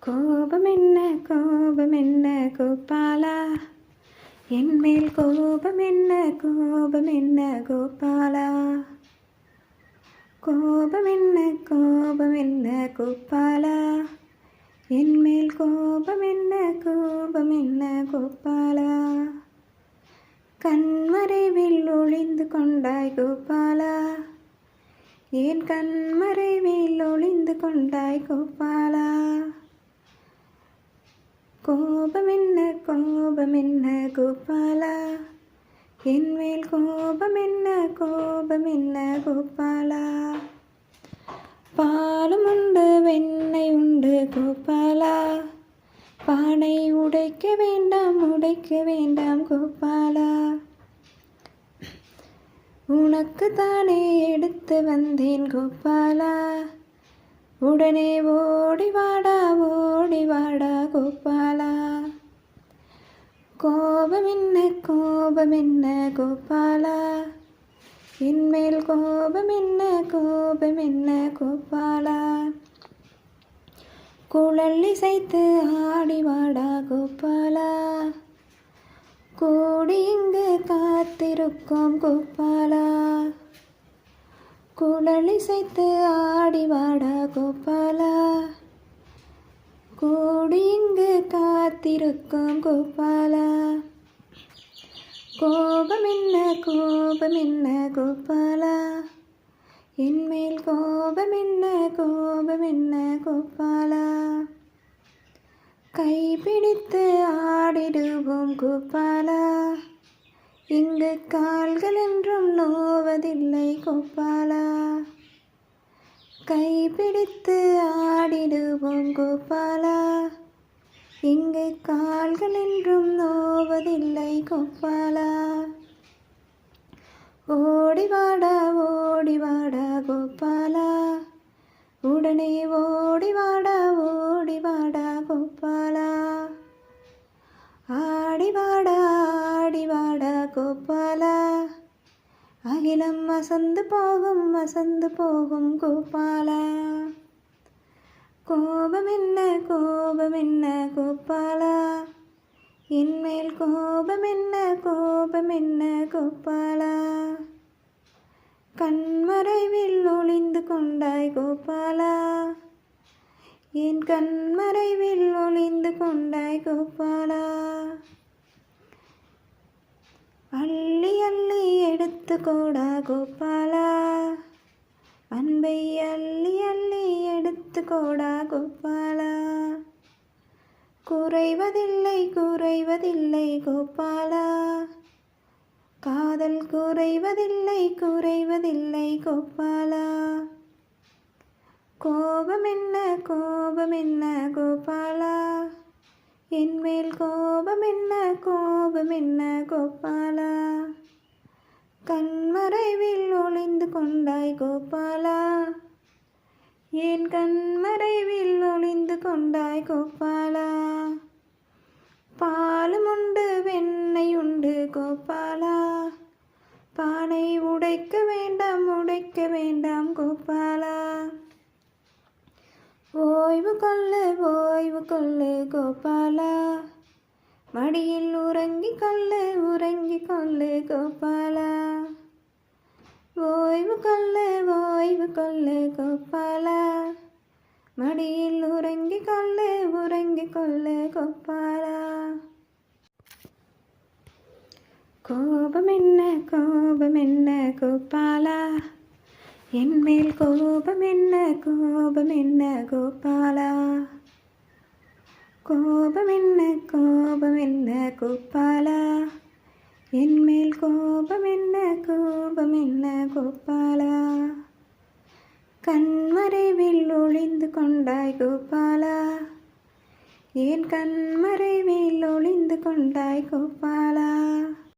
கோபம் என்ன கோபம் என்ன கோபாலா? என் மேல் கோபம் என்ன கோபம் என்ன கோபாலா? கோபம் என்ன கோபம் என்ன கோபாலா? என் மேல் கோபம் என்ன கோபம் என்ன கோபாலா? கண்மறைவில் ஒளிந்து கொண்டாய் கோபாலா? என் கண்மறைவில் ஒளிந்து கொண்டாய் கோபாலா? கோபம் என்ன கோபம் என்ன கோபாலா? என் மேல் கோபம் என்ன கோபம் என்ன கோபாலா? பாலும் உண்டு வெண்ணெய் உண்டு கோபாலா? பானை உடைக்க வேண்டாம் உடைக்க வேண்டாம் கோபாலா? உனக்கு தானே எடுத்து வந்தேன் கோபாலா? உடனே ஓடி வாடா ஓடி வாடா கோபாலா. கோபம் என்ன கோபம் என்ன கோபாலா? என்மேல் கோபம் என்ன கோபம் என்ன கோபாலா? குழல் இசைத்து ஆடி வாடா கோபாலா. கூடி இங்கு காத்திருக்கும் கோபாலா. குழலிசைத்து ஆடி வாடா கோபாலா. கூடிங்கு காத்திருக்கும் கோபாலா. கோபம் என்ன கோபம் என்ன கோபாலா. என்மேல் கோபம் என்ன கோபம் என்ன கோபாலா. கைப்பிடித்து ஆடிடுவோம் கோபாலா. இங்கு கால்கள் என்றும் நோவதில்லை கோபாலா. கைப்பிடித்து ஆடிடுவோம் கோபாலா. இங்கு கால்கள் என்றும் நோவதில்லை கோபாலா. ஓடிவாடா ஓடிவாடா கோபாலா. உடனே ஓடிவாடா ஓடிவாடா கோபாலா. கோபாலா. அகிலம் அசந்து போகும் அசந்து போகும் கோபாலா. கோபம் என்ன கோபம் என்ன கோபாலா. என்மேல் கோபம் என்ன கோபம் என்ன கோபாலா. கண்மறைவில் ஒளிந்து கொண்டாய் கோபாலா. என் கண்மறைவில் ஒளிந்து கொண்டாய் கோபாலா. அள்ளி அள்ளி எடுத்து கோபாலா. அன்பை அள்ளி அள்ளி எடுத்து கோபாலா. குறைவதில்லை குறைவதில்லை கோபாலா. காதல் குறைவதில்லை குறைவதில்லை கோபாலா. கோபம் என்ன கோபம் என்ன கோபாலா? என்மேல் கோபம் என்ன கோ கோபம் என்ன கோபாலா? கண்மறைவில் ஒளிந்து கொண்டாய் கோபாலா. ஏன் கண்மறைவில் ஒளிந்து கொண்டாய் கோபாலா? பாலும் உண்டு வெண்ணெய் உண்டு கோபாலா. பானை உடைக்க வேண்டாம் உடைக்க வேண்டாம் கோபாலா. ஓய்வு கொள்ளு ஓய்வு கொள்ளு கோபாலா. மடியில் உறங்கி கொள்ளு உறங்கி கொள்ளு கோபாலா. ஓய்வு கொள்ளு ஓய்வு கொள்ளு கோபாலா. மடியில் உறங்கி கொள்ளு உறங்கி கொள்ளு கோபாலா. கோபம் என்ன கோபம் என்ன கோபாலா. என் மேல் கோபம் என்ன கோபம் என்ன கோபாலா. கோபம் என்ன கோபம் என்ன கோபாலா என்மேல் கோபம் என்ன கோபம் என்ன கோபாலா கண்மறைவில் ஒளிந்து கொண்டாய் கோபாலா ஏன் கண்மறைவில் ஒளிந்து கொண்டாய் கோபாலா